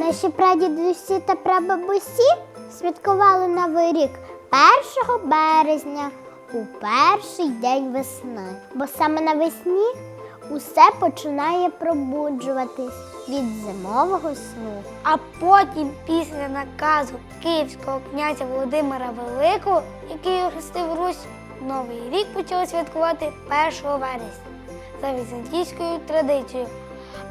Наші прадідусі та прабабусі святкували Новий рік 1 березня у перший день весни. Бо саме навесні усе починає пробуджуватись від зимового сну. А потім, після наказу київського князя Володимира Великого, який охрестив Русь, Новий рік почали святкувати 1 вересня за візантійською традицією.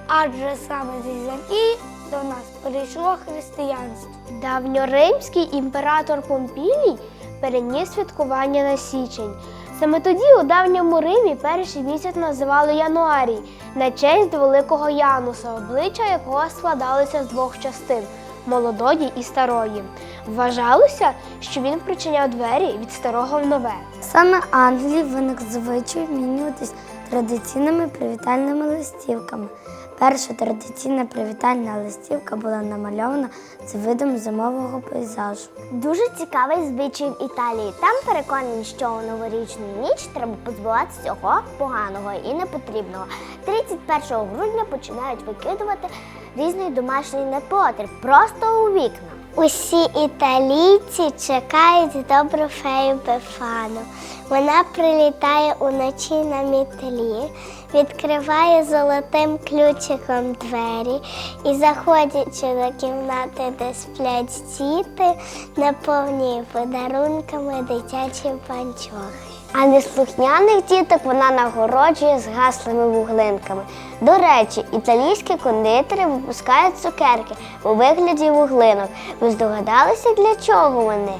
Адже саме з Візантії до нас перейшло християнство. Давньоримський імператор Помпілій переніс святкування на січень. Саме тоді у давньому Римі перший місяць називали Януарій на честь великого Януса, обличчя якого складалося з двох частин молодої і старої. Вважалося, що він причиняв двері від старого в нове. Саме Англії виник звичай обмінюватись традиційними привітальними листівками. Перша традиційна привітальна листівка була намальована з видом зимового пейзажу. Дуже цікавий звичай в Італії. Там переконані, що у новорічну ніч треба позбуватися всього поганого і непотрібного. 31 грудня починають викидувати різний домашній непотріб просто у вікна. Усі італійці чекають добру фею Бефану. Вона прилітає уночі на мітлі, відкриває золотим ключиком двері і, заходячи до кімнати, де сплять діти, наповнює подарунками дитячі панчохи. А неслухняних діток вона нагороджує з гаслими вуглинками. До речі, італійські кондитери випускають цукерки у вигляді вуглинок. Ви здогадалися, для чого вони?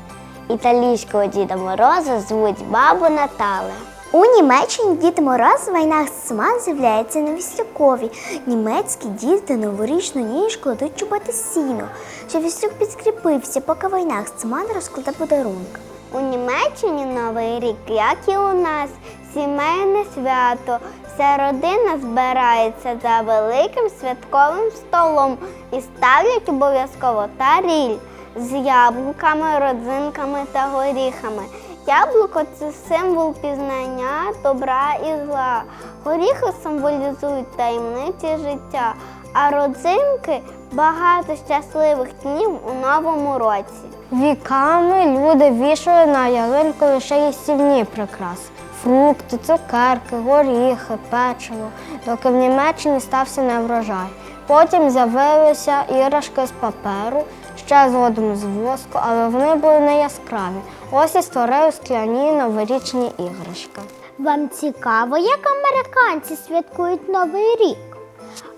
Італійського Діда Мороза звуть бабу Натале. У Німеччині Дід Мороз в війнах сама з'являється на Віслюкові. Німецькі діти новорічну ніч кладуть чубати сіно, що Віслюк підскріпився, поки війнах Цман розкладе подарунки. У Німеччині Новий рік, як і у нас, сімейне свято. Вся родина збирається за великим святковим столом і ставлять обов'язково таріль з яблуками, родзинками та горіхами. Яблуко це символ пізнання добра і зла. Горіхи символізують таємниці життя, а родзинки багато щасливих днів у новому році. Віками люди вішали на ялинку лише їстівні прикраси. Фрукти, цукерки, горіхи, печиво, доки в Німеччині стався неврожай. Потім з'явилися іграшки з паперу, ще згодом з воску, але вони були не яскраві. Ось і створили скляні новорічні іграшки. Вам цікаво, як американці святкують Новий рік?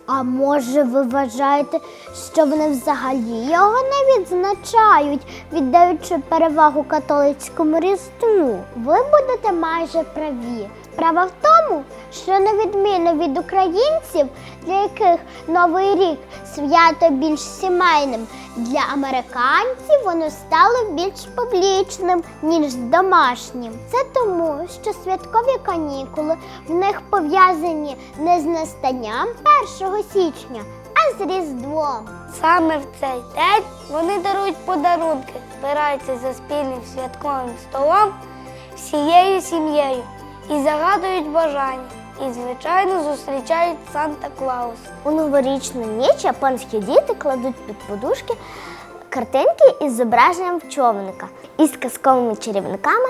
А може, ви вважаєте, що вони взагалі його не відзначають, віддаючи перевагу католицькому різдву? Ви будете майже праві. Справа в тому, що на відміну від українців, для яких Новий рік свято більш сімейним, для американців воно стало більш публічним, ніж домашнім. Це тому, що святкові канікули в них пов'язані не з настанням 1 січня, а з Різдвом. Саме в цей день вони дарують подарунки, збираються за спільним святковим столом всією сім'єю і загадують бажання. І, звичайно, зустрічають Санта Клаус. У новорічну ніч японські діти кладуть під подушки картинки із зображенням човника із казковими чарівниками,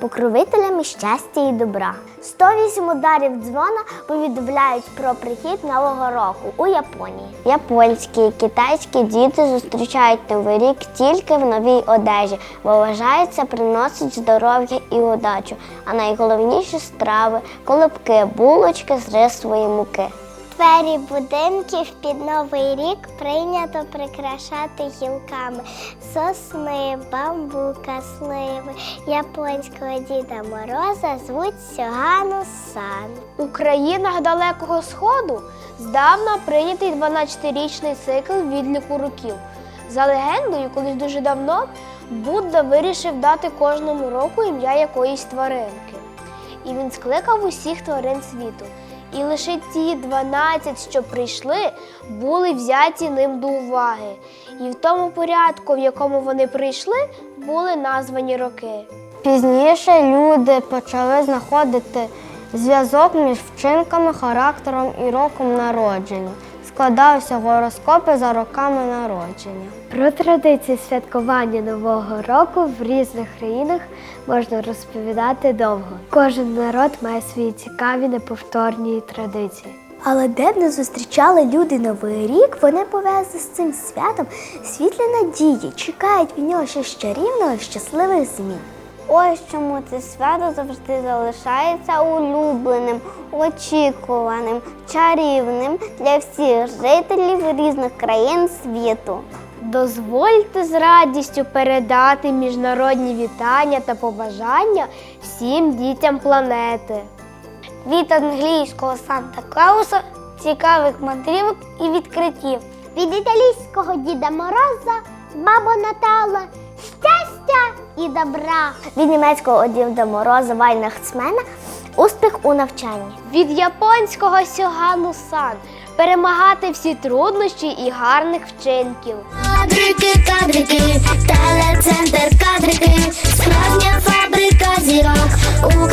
покровителями щастя і добра. 108 ударів дзвона повідомляють про прихід нового року у Японії. Японські і китайські діти зустрічають новий рік тільки в новій одежі, бо вважається приносить здоров'я і удачу. А найголовніші страви колобки, булочки з рисової муки. Двері будинків під новий рік прийнято прикрашати гілками сосни, бамбука, сливи. Японського Діда Мороза звуть Сьогану Сан. У країнах Далекого Сходу здавна прийнятий 12-річний цикл відліку років. За легендою, колись дуже давно Будда вирішив дати кожному року ім'я якоїсь тваринки. І він скликав усіх тварин світу. І лише ті 12, що прийшли, були взяті ним до уваги. І в тому порядку, в якому вони прийшли, були названі роки. Пізніше люди почали знаходити зв'язок між вчинками, характером і роком народження. Складаються гороскопи за роками народження. Про традиції святкування Нового року в різних країнах можна розповідати довго. Кожен народ має свої цікаві неповторні традиції. Але де б не зустрічали люди Новий рік, вони пов'язані з цим святом світлі надії, чекають від нього щось чарівного щасливих змін. Ось чому це свято завжди залишається улюбленим, очікуваним, чарівним для всіх жителів різних країн світу. Дозвольте з радістю передати міжнародні вітання та побажання всім дітям планети. Від англійського Санта Клауса, цікавих мандрівок і відкриттів. Від італійського Діда Мороза, баба Натала, і добра. Від німецького Діда Мороза Вайнахцмена успіх у навчанні. Від японського сьогану сан перемагати всі труднощі і гарних вчинків. Кадрики, кадрики, телецентр кадрики, справжня фабрика зірок.